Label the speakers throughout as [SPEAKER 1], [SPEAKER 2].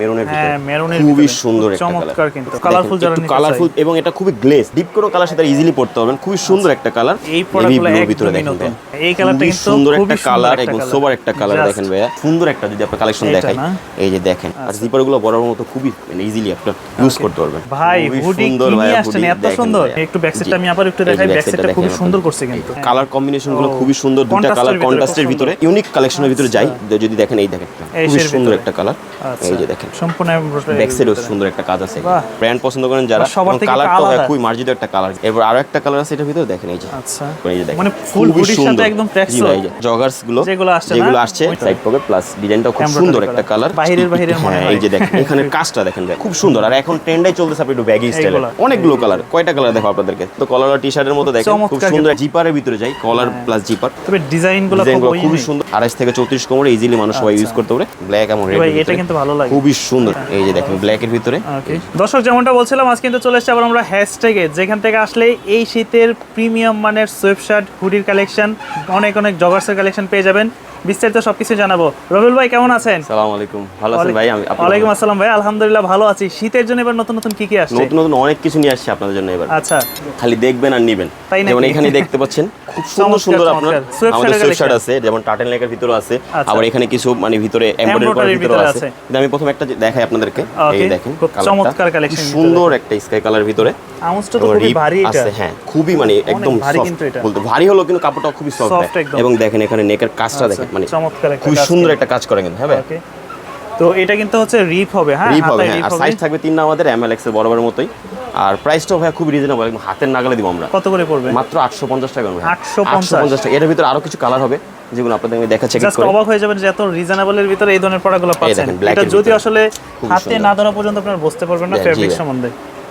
[SPEAKER 1] মেরুনের ভিতরে।
[SPEAKER 2] হ্যাঁ
[SPEAKER 1] খুবই সুন্দর একটা
[SPEAKER 2] চমৎকার কিন্তু। কালারফুল যারা নিতে
[SPEAKER 1] কালারফুল এবং এটা খুবই গ্লেজ ডিপ কোনো কালার সাথে ইজিলি পড়তে পারবেন। খুবই সুন্দর একটা কালার
[SPEAKER 2] এই প্রোডাক্টগুলো
[SPEAKER 1] ভিতরে দেখেন
[SPEAKER 2] নতুন। এই কালারটা কিন্তু
[SPEAKER 1] সুন্দর একটা কালার
[SPEAKER 2] একটা
[SPEAKER 1] এবং
[SPEAKER 2] কালার।
[SPEAKER 1] সোবার একটা কালার দেখেন সুন্দর একটা যদি কালেকশন দেখাই এই যে দেখেন আর বরাবর মতো খুবই ইজিলি আপনার ইউজ করতে পারবেন।
[SPEAKER 2] ভাই হুডি কি আসছেন এত সুন্দর। একটু ব্যাক সাইডটা আমি আবার একটু দেখাই ব্যাক সাইডটা
[SPEAKER 1] দেখেন
[SPEAKER 2] সুন্দর করছে কিন্তু।
[SPEAKER 1] কালার
[SPEAKER 2] কম্বিনেশনগুলো
[SPEAKER 1] খুবই সুন্দর দুটা কালার
[SPEAKER 2] ভিতরে
[SPEAKER 1] কন্ট্রাস্টের ভিতরে। ইউনিক কালেকশনের ভিতরে যাই যদি দেখেন এই দেখেন। খুবই সুন্দর একটা কালার
[SPEAKER 2] আচ্ছা।
[SPEAKER 1] এই যে দেখেন
[SPEAKER 2] সম্পূর্ণ
[SPEAKER 1] ব্যাক সাইডেও সুন্দর একটা কাজ আছে। ব্র্যান্ড পছন্দ করেন যারা
[SPEAKER 2] সবার থেকে
[SPEAKER 1] কালারটা
[SPEAKER 2] আলাদা।
[SPEAKER 1] খুবই মার্জিত একটা কালার এরপর আরও একটা কালার আছে এটার ভিতরে দেখেন এই যে।
[SPEAKER 2] আচ্ছা।
[SPEAKER 1] এই যে দেখেন।
[SPEAKER 2] মানে ফুল
[SPEAKER 1] খুবই
[SPEAKER 2] সাথে একদম
[SPEAKER 1] জি
[SPEAKER 2] ট্র্যাকসুট
[SPEAKER 1] ভাই, এই যে জগার্সগুলো
[SPEAKER 2] যেগুলো আসছে
[SPEAKER 1] যেগুলো আসছে সাইড পকেট প্লাস ডিজাইনটাও খুব সুন্দর একটা কালার
[SPEAKER 2] বাহিরের বাহিরের মনে
[SPEAKER 1] হ্যাঁ
[SPEAKER 2] হয়।
[SPEAKER 1] এই যে দেখেন এখানে কাজটা দেখেন খুব সুন্দর। আর এখন ট্রেন্ডাই চলতেছে আপনি একটু ব্যাগি স্টাইলে। অনেকগুলো কালার কয়টা কালার দেখো আপনাদেরকে? তো কলার টি শার্টের মতো দেখেন খুব সুন্দর জিপারের ভিতরে যাই কলার প্লাস জিপার
[SPEAKER 2] তবে ডিজাইনগুলো খুব
[SPEAKER 1] খুবই সুন্দর। আড়াইশ থেকে চৌত্রিশ কোমরে ইজিলি মানুষ সবাই ইউজ করতে পারে। ব্ল্যাক এবং রেড
[SPEAKER 2] এটা কিন্তু ভালো লাগে।
[SPEAKER 1] খুবই সুন্দর। এই যে দেখেন ব্ল্যাকের ভিতরে।
[SPEAKER 2] দর্শক যেমনটা বলছিলাম আজ কিন্তু চলে এসেছে আবার আমরা হ্যাশট্যাগে যেখান থেকে আসলে এই শীতের প্রিমিয়াম মানের সোয়েব শার্ট হুডির কালেকশন অনেক অনেক জগার্সের কালেকশন পেয়ে যাবেন। বিস্তারিত সবকিছু জানাব। রবিউল ভাই কেমন আছেন?
[SPEAKER 1] সালাম আলাইকুম। ভালো আছেন ভাই? আমি
[SPEAKER 2] ওয়ালাইকুম আসসালাম ভাই আলহামদুলিল্লাহ ভালো আছি। শীতের জন্য এবার নতুন নতুন কি কি আসছে?
[SPEAKER 1] নতুন নতুন অনেক কিছু নিয়ে আসছি আপনাদের জন্য এবার।
[SPEAKER 2] আচ্ছা।
[SPEAKER 1] খালি দেখবেন আর নিবেন? যেমন এখানে দেখতে পাচ্ছেন খুব সুন্দর সুন্দর আপনার আমাদের
[SPEAKER 2] এর
[SPEAKER 1] আছে যেমন টার্টেল নেকের ভিতরে আছে
[SPEAKER 2] আচ্ছা।
[SPEAKER 1] আবার এখানে কিছু মানে ভিতরে এমব্রয়ডারি
[SPEAKER 2] Embroidery
[SPEAKER 1] ভিতরে আছে। কিন্তু আমি প্রথম একটা দেখাই আপনাদেরকে এই দেখেন
[SPEAKER 2] খুব চমৎকার
[SPEAKER 1] খুব
[SPEAKER 2] ভিতরে।
[SPEAKER 1] সুন্দর একটা স্কাই কালার ভিতরে।
[SPEAKER 2] আউন্সটা তো খুবই ভারী এটা।
[SPEAKER 1] আছে হ্যাঁ খুবই মানে একদম
[SPEAKER 2] ভারী
[SPEAKER 1] সফট বলতে ভারী হলো কিন্তু কাপড়টা খুবই সফট এবং দেখেন এখানে নেকের কাজটা দেখেন মানে
[SPEAKER 2] চমৎকার একটা
[SPEAKER 1] খুবই সুন্দর একটা কাজ করে কিন্তু হ্যাঁ ভাই?
[SPEAKER 2] তো এটা কিন্তু হচ্ছে রিপ হবে হ্যাঁ?
[SPEAKER 1] রিপ হবে হ্যাঁ আর সাইজ থাকবে তিনটা আমাদের এম এল এক্সের বরাবর মতোই। আর প্রাইসটাও ভাই খুব রিজনেবল একদম হাতের নাগালে দিব আমরা।
[SPEAKER 2] কত করে পড়বে?
[SPEAKER 1] মাত্র আটশো পঞ্চাশ টাকা করে।
[SPEAKER 2] 850
[SPEAKER 1] 850 টাকা। এটার ভিতরে আরও কিছু কালার হবে যেগুলো আপনাদের আমি দেখা চেক
[SPEAKER 2] জাস্ট অবাক হয়ে যাবেন যে এত রিজনেবলের ভিতরে এই ধরনের প্রোডাক্টগুলো পাচ্ছেন। এটা যদি আসলে হাতে না ধরা পর্যন্ত আপনারা বুঝতে পারবেন না ফেব্রিক সম্বন্ধে।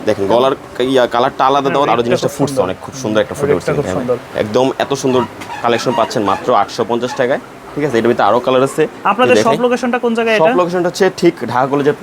[SPEAKER 1] দেখেন গলার ইয়া কালারটা আলাদা দেওয়ার
[SPEAKER 2] আরও
[SPEAKER 1] জিনিসটা ফুটছে। অনেক খুব সুন্দর একটা ফুটে উঠছে। একদম এত সুন্দর কালেকশন পাচ্ছেন মাত্র আটশো পঞ্চাশ টাকায়। ঠিক আছে এটার ভিতরে আরও কালার আছে।
[SPEAKER 2] আপনাদের সব লোকেশনটা কোন জায়গায়
[SPEAKER 1] সব লোকেশনটা হচ্ছে ঠিক ঢাকা কলেজের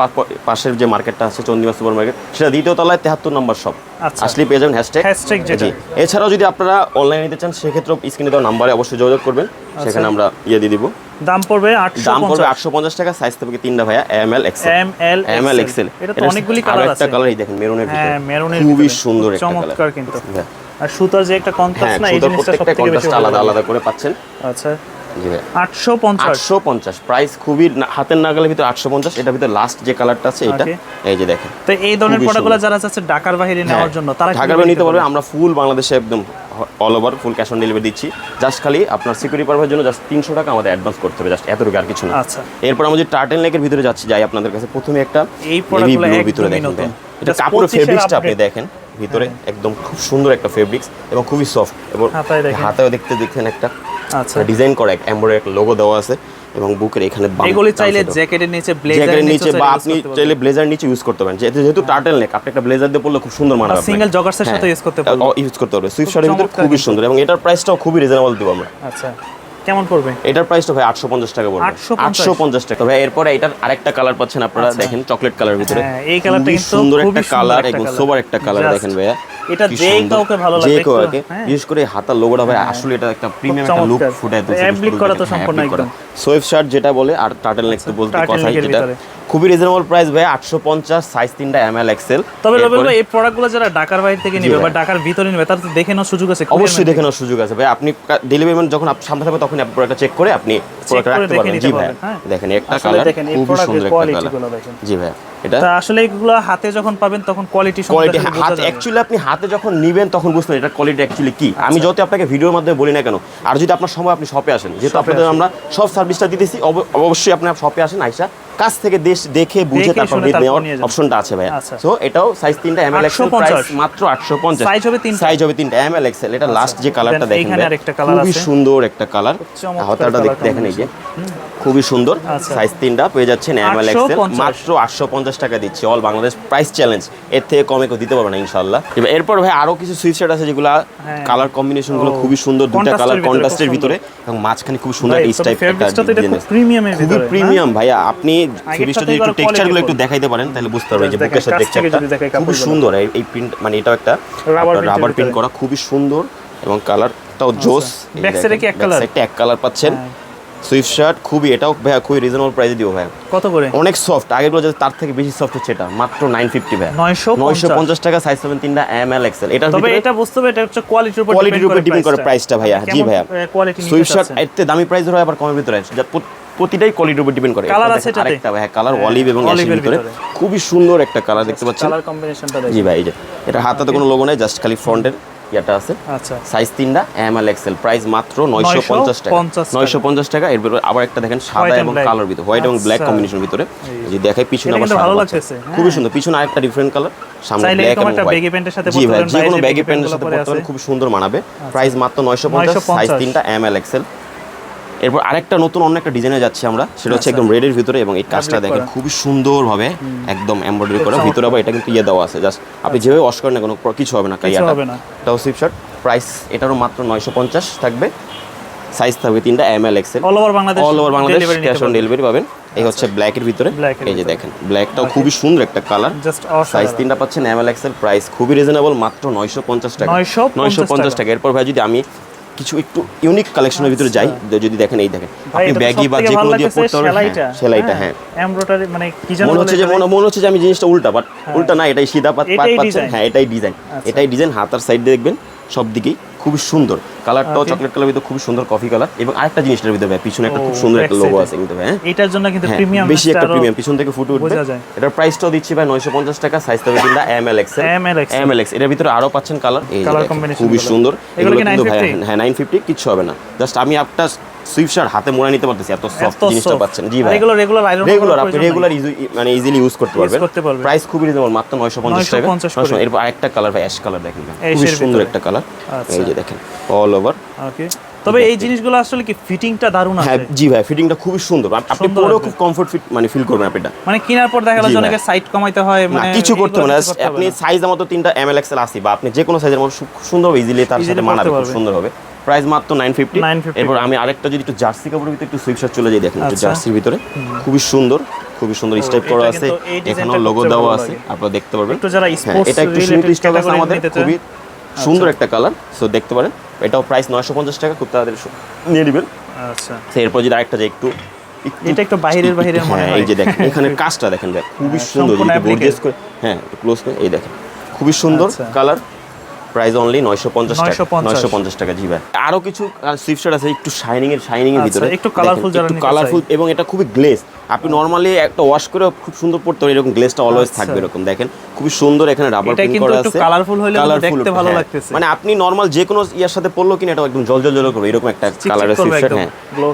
[SPEAKER 1] পাশের যে মার্কেটটা আছে চন্দিমা সুপার মার্কেট সেটা দ্বিতীয় তলায় তেহাত্তর নম্বর শপ
[SPEAKER 2] আচ্ছা।
[SPEAKER 1] আসলে পেয়ে যাবেন হ্যাশট্যাগ
[SPEAKER 2] Hashtag যেটা।
[SPEAKER 1] এছাড়াও যদি আপনারা অনলাইনে নিতে চান সেক্ষেত্রে স্ক্রিনে দেওয়া নাম্বারে অবশ্যই যোগাযোগ করবেন।
[SPEAKER 2] আচ্ছা।
[SPEAKER 1] সেখানে আমরা ইয়ে দিয়ে দিব।
[SPEAKER 2] দাম পড়বে আটশো
[SPEAKER 1] দাম পড়বে আটশো পঞ্চাশ টাকা সাইজ থেকে তিনটা ভাইয়া M L XL
[SPEAKER 2] M L
[SPEAKER 1] M L XL
[SPEAKER 2] এটা তো অনেকগুলি কালার আছে
[SPEAKER 1] একটা কালার এই দেখেন মেরুনের ভিতরে।
[SPEAKER 2] হ্যাঁ মেরুনের
[SPEAKER 1] খুবই সুন্দর একটা কালার
[SPEAKER 2] চমৎকার কিন্তু। আর সুতার যে একটা
[SPEAKER 1] হ্যাঁ
[SPEAKER 2] কন্ট্রাস্ট না এই জিনিসটা সবথেকে বেশি
[SPEAKER 1] আলাদা আলাদা করে পাচ্ছেন।
[SPEAKER 2] আচ্ছা।
[SPEAKER 1] জি
[SPEAKER 2] আটশো পঞ্চাশ।
[SPEAKER 1] আটশো পঞ্চাশ। প্রাইস খুবই হাতের নাগালের ভিতরে আটশো পঞ্চাশ এটার ভিতরে লাস্ট যে কালারটা আছে এটা এই যে দেখেন।
[SPEAKER 2] তো এই ধরনের প্রোডাক্টগুলো যারা চাচ্ছে ঢাকার বাইরে
[SPEAKER 1] হ্যাঁ,
[SPEAKER 2] নেওয়ার জন্য তারা
[SPEAKER 1] ঢাকার বাইরে নিতে পারবে? আমরা ফুল বাংলাদেশে একদম all over full cash on delivery দিচ্ছি। জাস্ট খালি আপনার সিকিউরিটি পারপাসের জন্য জাস্ট তিনশো টাকা আমাদের অ্যাডভান্স করতে হবে জাস্ট এতটুকু আর কিছু না।
[SPEAKER 2] আচ্ছা।
[SPEAKER 1] এরপর আমরা যে টার্টেল নেকের ভিতরে যাচ্ছি যাই আপনাদের কাছে প্রথমে একটা
[SPEAKER 2] এই
[SPEAKER 1] ভিতরে দেখেন এটা কাপড়ের ফেব্রিক্সটা আপনি দেখেন ভিতরে একদম খুব সুন্দর একটা ফেব্রিক্স এবং খুবই সফট এবং
[SPEAKER 2] হাতায়
[SPEAKER 1] দেখতে দেখছেন একটা ডিজাইন করা এক এমব্রয়ডারি একটা লোগো দেওয়া আছে এবং বুকের এখানে
[SPEAKER 2] এগুলি চাইলে জ্যাকেটের নিচে ব্লেজারের নিচে
[SPEAKER 1] বা আপনি চাইলে ব্লেজার নিচে ইউজ করতে পারেন। যেহেতু যেহেতু টার্টেল নেক আপনি একটা ব্লেজার দিয়ে পরলে খুব সুন্দর মানাবে।
[SPEAKER 2] সিঙ্গেল জগার্সের সাথে ইউজ করতে পারবেন।
[SPEAKER 1] ইউজ করতে পারবে সুইফট শার্টের ভিতরে খুবই সুন্দর এবং এটার প্রাইসটাও খুবই রিজনেবল দিব আমরা।
[SPEAKER 2] আচ্ছা। কেমন পড়বে?
[SPEAKER 1] এটার প্রাইসটা ভাই আটশো পঞ্চাশ টাকা পড়বে।
[SPEAKER 2] 850
[SPEAKER 1] আটশো পঞ্চাশ টাকা। ভাই এরপরে এটার আরেকটা কালার পাচ্ছেন আপনারা দেখেন চকলেট কালার ভিতরে।
[SPEAKER 2] হ্যাঁ, এই কালারটা কিন্তু
[SPEAKER 1] সুন্দর একটা কালার সোবার একটা কালার দেখেন ভাইয়া।
[SPEAKER 2] এটা
[SPEAKER 1] সুন্দর।
[SPEAKER 2] কাউকে ভালো
[SPEAKER 1] যে
[SPEAKER 2] লাগবে
[SPEAKER 1] কেউ
[SPEAKER 2] একটু,
[SPEAKER 1] আরকি।
[SPEAKER 2] হ্যাঁ।
[SPEAKER 1] বিশেষ করে হাতার লোগোটা ভাই আসলে এটা একটা প্রিমিয়াম একটা লুক ফুটায় তুলছে
[SPEAKER 2] Applique করা তো সম্পূর্ণ একদম।
[SPEAKER 1] সোয়েব শার্ট যেটা বলে আর টার্টেল নেক তো বলতে কথাই যেটা খুবই রিজনেবল প্রাইস ভাই আটশো পঞ্চাশ সাইজ তিনটা এম এল এক্সেল
[SPEAKER 2] তবে রবিল ভাই এই প্রোডাক্টগুলো যারা ঢাকার বাইরে থেকে নিবে। বা ঢাকার ভিতরে নিবে তার তো দেখে নেওয়ার সুযোগ আছে
[SPEAKER 1] অবশ্যই দেখে নেওয়ার সুযোগ আছে ভাই আপনি ডেলিভারি ম্যান যখন আপনি সামনে থাকবে তখন আপনি প্রোডাক্টটা চেক করে আপনি প্রোডাক্টটা রাখতে পারবেন জি ভাই
[SPEAKER 2] হ্যাঁ।
[SPEAKER 1] দেখেন একটা কালার খুবই সুন্দর একটা কালার জি ভাই এটা?
[SPEAKER 2] আসলে এগুলো হাতে যখন পাবেন তখন কোয়ালিটি
[SPEAKER 1] কোয়ালিটি হাত অ্যাকচুয়ালি আপনি হাতে যখন নিবেন তখন বুঝবেন এটা কোয়ালিটি অ্যাকচুয়ালি কি। আমি
[SPEAKER 2] আচ্ছা।
[SPEAKER 1] যত আপনাকে ভিডিওর মাধ্যমে বলি না কেন আর যদি আপনার সময় আপনি শপে আসেন যেহেতু আপনাদের আমরা সব সার্ভিসটা দিতেছি অবশ্যই আপনি শপে আসেন আইসা কাছ থেকে দেশ দেখে বুঝে তারপর নেওয়ার অপশনটা আছে ভাই
[SPEAKER 2] আচ্ছা।
[SPEAKER 1] সো এটাও সাইজ তিনটা এম এল এক্সেল
[SPEAKER 2] 850
[SPEAKER 1] প্রাইস মাত্র আটশো পঞ্চাশ।
[SPEAKER 2] Size হবে?
[SPEAKER 1] সাইজ হবে তিনটা এম এল এক্সেল এটা লাস্ট যে কালারটা দেখেন
[SPEAKER 2] colour
[SPEAKER 1] খুবই সুন্দর একটা কালার হাতাটা দেখতে দেখেন এই যে। খুবই সুন্দর।
[SPEAKER 2] আচ্ছা।
[SPEAKER 1] সাইজ তিনটা পেয়ে যাচ্ছেন এম এল এক্সেল মাত্র আটশো পঞ্চাশ পঞ্চাশ টাকা দিচ্ছি অল বাংলাদেশ প্রাইস চ্যালেঞ্জ এর থেকে কমে কেউ দিতে পারবে না ইনশাল্লাহ এবার এরপর ভাই আরও কিছু সুইচ শার্ট আছে যেগুলো। কালার
[SPEAKER 2] কম্বিনেশনগুলো
[SPEAKER 1] খুবই সুন্দর দুটা কালার কন্ট্রাস্টের ভিতরে এবং মাঝখানে খুব সুন্দর
[SPEAKER 2] ভাই,
[SPEAKER 1] একটা
[SPEAKER 2] তবে
[SPEAKER 1] স্টাইপ
[SPEAKER 2] fabrics টা তো এটা খুব premium এর
[SPEAKER 1] খুবই? প্রিমিয়াম ভাইয়া আপনি ফেব্রিক্সটা যদি একটু
[SPEAKER 2] এবার
[SPEAKER 1] টেক্সচারগুলো একটু দেখাইতে পারেন তাহলে বুঝতে পারবেন যে বুকের সাথে টেক্সচারটা খুবই সুন্দর। এই- এই প্রিন্ট মানে এটাও একটা রাবার প্রিন্ট করা খুবই সুন্দর এবং কালারটাও জোস।
[SPEAKER 2] Back side এ কি এক colour?
[SPEAKER 1] এক কালার পাচ্ছেন।
[SPEAKER 2] হ্যাঁ।
[SPEAKER 1] সুইফট শার্ট খুবই এটাও ভাইয়া খুবই রিজনেবল প্রাইসে দিব ভাইয়া।
[SPEAKER 2] কত করে?
[SPEAKER 1] অনেক সফট আগেরগুলো যদি তার থেকে বেশি সফট হচ্ছে এটা মাত্র নাইন ফিফটি ভাইয়া।
[SPEAKER 2] 950
[SPEAKER 1] পঞ্চাশ। টাকা সাইজ পাবেন তিনটা এম এল এক্সেল এটার
[SPEAKER 2] তবে এটা বুঝতে হবে এটা হচ্ছে কোয়ালিটির উপর
[SPEAKER 1] কোয়ালিটির উপর ডিপেন্ড করে প্রাইসটা ভাইয়া। জি ভাইয়া।
[SPEAKER 2] কোয়ালিটি
[SPEAKER 1] সুইফট শার্ট এতে দামি প্রাইস হয় আবার কমের ভিতরে। আছে প্রতিটাই কোয়ালিটির উপর ডিপেন্ড করে। এটা
[SPEAKER 2] আছে এটাতে?
[SPEAKER 1] আরেকটা ভাইয়া কালার অলিভ এবং অ্যাশের ভিতরে। খুবই সুন্দর একটা কালার দেখতে পাচ্ছেন।
[SPEAKER 2] কালার কম্বিনেশনটা
[SPEAKER 1] জি ভাই এই যে এটা হাতাতে কোনো লোগো নাই জাস্ট খালি ফ্রন্টের ইয়াটা আছে
[SPEAKER 2] আচ্ছা
[SPEAKER 1] সাইজ তিনটা এম এল এক্সেল প্রাইস মাত্র নয়শো পঞ্চাশ টাকা নয়শো পঞ্চাশ টাকা এর আবার একটা দেখেন সাদা এবং। কালার ভিতরে হোয়াইট এবং ব্ল্যাক
[SPEAKER 2] আচ্ছা।
[SPEAKER 1] কম্বিনেশনের ভিতরে যে দেখাই পিছনে আবার
[SPEAKER 2] ভালো। লাগতেছে, হ্যাঁ।
[SPEAKER 1] খুবই সুন্দর পিছনে আরেকটা ডিফারেন্ট কালার সামনে ব্ল্যাক এবং জি ভাই যে কোনো ব্যাগি প্যান্টের সাথে পরতে। খুব সুন্দর মানাবে প্রাইস মাত্র নয়শো পঞ্চাশ সাইজ তিনটা এম এল এক্সেল এরপর আরেকটা নতুন অন্য একটা ডিজাইনে যাচ্ছে আমরা সেটা হচ্ছে একদম রেডের ভিতরে এবং এই কাজটা দেখেন। খুবই সুন্দরভাবে একদম এমব্রয়ডারি করা। ভিতরে আবার এটা কিন্তু ইয়ে দেওয়া আছে জাস্ট আপনি যেভাবে ওয়াশ করেন না কোনো কিছু হবে না কাইয়াটা। এটাও সুইপ শার্ট প্রাইস এটারও মাত্র নয়শো পঞ্চাশ থাকবে। সাইজ থাকবে তিনটা M L XL
[SPEAKER 2] all over Bangladesh
[SPEAKER 1] all over Bangladesh cash on delivery পাবেন। এই হচ্ছে ব্ল্যাকের ভিতরে। এই যে। দেখেন ব্ল্যাকটাও খুবই সুন্দর একটা কালার সাইজ তিনটা পাচ্ছেন এম এল এক্সেল প্রাইস খুবই রিজনেবল মাত্র নয়শো পঞ্চাশ টাকা। নয়শো পঞ্চাশ টাকা। এরপর ভাই যদি আমি কিছু একটু ইউনিক কালেকশনের ভিতরে যাই যদি দেখেন এই দেখেন।
[SPEAKER 2] আচ্ছা।
[SPEAKER 1] আপনি ব্যাগি বা যে কোনো দিয়ে পড়তে পারবেন
[SPEAKER 2] সেলাইটা।
[SPEAKER 1] হ্যাঁ, সেলাইটা। হ্যাঁ
[SPEAKER 2] এমব্রয়ডারি মানে কি জানো
[SPEAKER 1] মনে হচ্ছে যে মনে মনে হচ্ছে যে আমি জিনিসটা উল্টা বাট উল্টা না এটাই সিধা পাত পাত পাচ্ছেন। হ্যাঁ এটাই ডিজাইন
[SPEAKER 2] আচ্ছা।
[SPEAKER 1] এটাই ডিজাইন হাতার সাইড দিয়ে দেখবেন। সব দিকেই খুবই সুন্দর। কালারটাও চকলেট কালার ভিতরে খুবই সুন্দর কফি কালার এবং আরেকটা জিনিসটার ভিতরে ভাই, পিছনে একটা খুব সুন্দর একটা লোগো আছে কিন্তু ভাই, হ্যাঁ?
[SPEAKER 2] এটার জন্য কিন্তু প্রিমিয়াম
[SPEAKER 1] বেশি একটা প্রিমিয়াম পিছন থেকে ফুটে উঠবে। এটার প্রাইসটাও দিচ্ছি ভাই নয়শো পঞ্চাশ টাকা সাইজ তবে কিন্তু M L X
[SPEAKER 2] M L X
[SPEAKER 1] M L X এটার ভিতরে আরও পাচ্ছেন কালার এই কালার
[SPEAKER 2] কম্বিনেশন
[SPEAKER 1] খুবই সুন্দর।
[SPEAKER 2] এগুলো
[SPEAKER 1] কিন্তু ভাই হ্যাঁ নাইন ফিফটি কিচ্ছু হবে না। জাস্ট আমি আপনার সুইফট শার্ট হাতে মোড়া নিতে পারতেছি এত সফট জিনিসটা পাচ্ছেন। জি ভাই।
[SPEAKER 2] এগুলো রেগুলার আয়রন
[SPEAKER 1] রেগুলার আপনি রেগুলার মানে ইজিলি ইউজ করতে পারবেন। প্রাইস খুবই রিজনেবল মাত্র 950 টাকা।
[SPEAKER 2] 950 করে।
[SPEAKER 1] 900 এরপর আরেকটা কালার ভাই অ্যাশ কালার দেখেন
[SPEAKER 2] এর
[SPEAKER 1] সুন্দর একটা কালার
[SPEAKER 2] আচ্ছা।
[SPEAKER 1] এই যে দেখেন অল ওভার
[SPEAKER 2] ওকে তবে এই জিনিসগুলো আসলে কি ফিটিংটা দারুণ
[SPEAKER 1] হ্যাঁ জি ভাই ফিটিংটা খুবই সুন্দর। আপনি
[SPEAKER 2] লাগবে।
[SPEAKER 1] খুব কমফর্ট ফিট মানে ফিল করবেন আপনি এটা।
[SPEAKER 2] মানে কেনার পর দেখা গেল অনেকে সাইড কমাইতে হয় মানে
[SPEAKER 1] কিছু করতে হবে না।
[SPEAKER 2] এগুলো কিছু করতে
[SPEAKER 1] আপনি সাইজ মতো তিনটা এম এল আসি বা আপনি যে কোনো সাইজের মতো খুব সুন্দর ইজিলি তার সাথে মানাবে খুব সুন্দর হবে প্রাইস মাত্র নাইন ফিফটি
[SPEAKER 2] 950
[SPEAKER 1] এরপর আমি আরেকটা যদি একটু জার্সি কাপড়ের ভিতরে একটু সুইপশার্ট চলে যাই দেখেন একটু
[SPEAKER 2] আচ্ছা।
[SPEAKER 1] জার্সির ভিতরে। খুবই সুন্দর খুবই সুন্দর স্টাইপ করা আছে। এখানেও লোগো দেওয়া আছে আপনারা দেখতে পারবেন। হ্যাঁ, এটা একটু স্মুথ স্টাইল আছে আমাদের খুবই সুন্দর একটা কালার সো দেখতে পারেন এটাও প্রাইস নয়শো পঞ্চাশ টাকা খুব তাড়াতাড়ি নিয়ে নেবেন।
[SPEAKER 2] আচ্ছা।
[SPEAKER 1] এরপর যদি আরেকটা যে একটু
[SPEAKER 2] এটা একটু বাইরের বাহিরের মনে
[SPEAKER 1] হ্যাঁ
[SPEAKER 2] হয়।
[SPEAKER 1] এই যে দেখেন এখানে কাজটা দেখেন দেখ খুবই
[SPEAKER 2] হ্যাঁ,
[SPEAKER 1] সুন্দর গর্জিয়াস করে হ্যাঁ ক্লোজ করে এই দেখেন খুবই সুন্দর
[SPEAKER 2] আচ্ছা।
[SPEAKER 1] কালার প্রাইস অনলি নয়শো পঞ্চাশ টাকা
[SPEAKER 2] 950
[SPEAKER 1] টাকা জি ভাই আরও কিছু সুইফট আছে একটু শাইনিং এর শাইনিং এর
[SPEAKER 2] আচ্ছা,
[SPEAKER 1] ভিতরে
[SPEAKER 2] একটু
[SPEAKER 1] দেখেন,
[SPEAKER 2] যারা
[SPEAKER 1] একটু কালারফুল এবং এটা খুবই গ্লেজ আপনি নর্মালি একটা ওয়াশ করে খুব সুন্দর পড়তে পারেন এরকম গ্লেজটা অলওয়েজ
[SPEAKER 2] আচ্ছা।
[SPEAKER 1] থাকবে এরকম দেখেন খুবই সুন্দর এখানে রাবার
[SPEAKER 2] এটা
[SPEAKER 1] প্রিন্ট করা
[SPEAKER 2] একটু
[SPEAKER 1] আছে
[SPEAKER 2] হইলে কিন্তু
[SPEAKER 1] Colourful,
[SPEAKER 2] দেখতে ভালো
[SPEAKER 1] হ্যাঁ।
[SPEAKER 2] লাগতেছে।
[SPEAKER 1] মানে আপনি নর্মাল যে কোনো ইয়ার সাথে পড়ল কিনা এটা একদম জল জল করবে এরকম একটা কালারের সুইফট হ্যাঁ